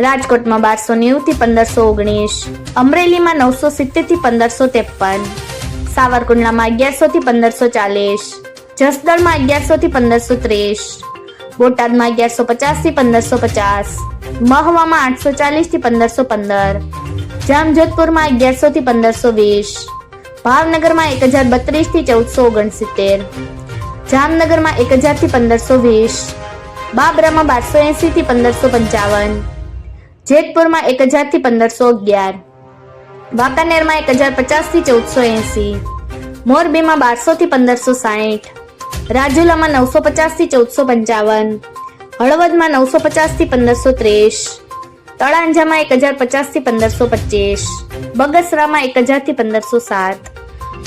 રાજકોટમાં બારસો નેવું થી પંદરસો ઓગણીસ, અમરેલીમાં નવસો સિત્તેરથી પંદરસો ત્રેપન, સાવરકુંડલામાં અગિયારસો થી પંદરસો ચાલીસ, જસદણમાં અગિયારસો થી પંદરસો ત્રીસ, બોટાદમાં અગિયારસો પચાસથી પંદરસો પચાસ, મહવામાં આઠસો ચાલીસથી પંદરસો પંદર, જામજોધપુરમાં અગિયારસો થી પંદરસો વીસ, ભાવનગરમાં એક હજાર બત્રીસથી ચૌદસો ઓગણસિત્તેર, જામનગરમાં એક હજારથી પંદરસો વીસ, બાબરામાં બારસો એસી થી પંદરસો પંચાવન જેતપુરમાં એક હજારથી પંદરસો અગિયાર. વાંકાનેરમાં એક હજાર પચાસથી ચૌદસો એસી. મોરબીમાં બારસો થી પંદરસો સાહીઠ. રાજુલામાં નવસો પચાસથી ચૌદસો પંચાવન. હળવદમાં નવસો પચાસથી પંદરસો ત્રીસ તળાંજામાં એક હજાર પચાસથી પંદરસો પચીસ. બગસરામાં એક હજારથી પંદરસો સાત.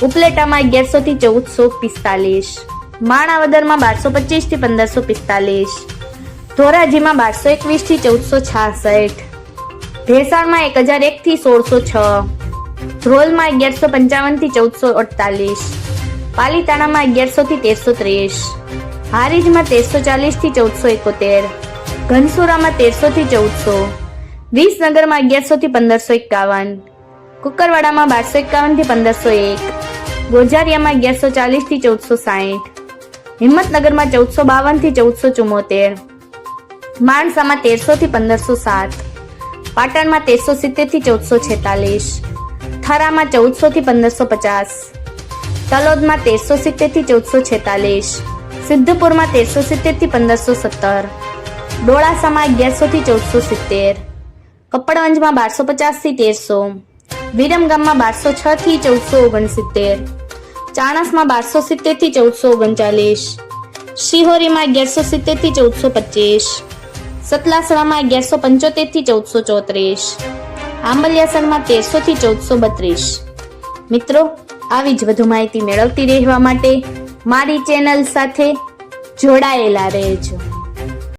ઉપલેટામાં અગિયારસો થી ચૌદસો પિસ્તાલીસ. માણાવદરમાં બારસો પચીસથી પંદરસો પિસ્તાલીસ. ધોરાજીમાં બારસો એકવીસથી ચૌદસો છાસઠ. ભેસાણમાં એક હજાર એક થી સોળસો છ. ધ્રોલમાં અગિયારસો પંચાવનથી ચૌદસો અડતાલીસ. પાલીતાણામાં અગિયારસો થી તેરસો ત્રીસ. હારીજમાં તેરસો ચાલીસથી ચૌદસો એકોતેર. ઘનસુરામાં તેરસો થી ચૌદસો. વિસનગરમાં અગિયારસો થી પંદરસો એકાવન. કુકરવાડામાં બારસો એકાવનથી પંદરસો એક. ગોજારિયામાં અગિયારસો ચાલીસથી ચૌદસો સાહીઠ. હિંમતનગરમાં ચૌદસો બાવનથી ચૌદસો ચુમ્મોતેર માણસામાં તેરસો થી પંદરસો સાત. પાટણમાં તેરસો સિત્તેરથી ચૌદસો છેતાલીસ. થરામાં ચૌદસો થી પંદરસો પચાસ. તલોદમાં તેરસો સિત્તેરથી ચૌદસો છેતાલીસ. સિદ્ધપુરમાં તેરસો સિત્તેરથી પંદરસો સત્તર. ડોળાસામાં અગિયારસો થી ચૌદસો સિત્તેર. કપડવંજમાં બારસો પચાસથી તેરસો. વિરમગામમાં બારસો છ થી ચૌદસો ઓગણસિત્તેર. ચાણસમાં બારસો સિત્તેરથી ચૌદસો ઓગણચાલીસ. શિહોરીમાં અગિયારસો સિત્તેરથી ચૌદસો પચીસ. સતલાસણામાં અગિયારસો પંચોતેરથી ચૌદસો ચોત્રીસ. આંબલિયાસણમાં તેરસો થી ચૌદસો બત્રીસ. મિત્રો, આવી જ વધુ માહિતી મેળવતી રહેવા માટે મારી ચેનલ સાથે જોડાયેલા રહેજો.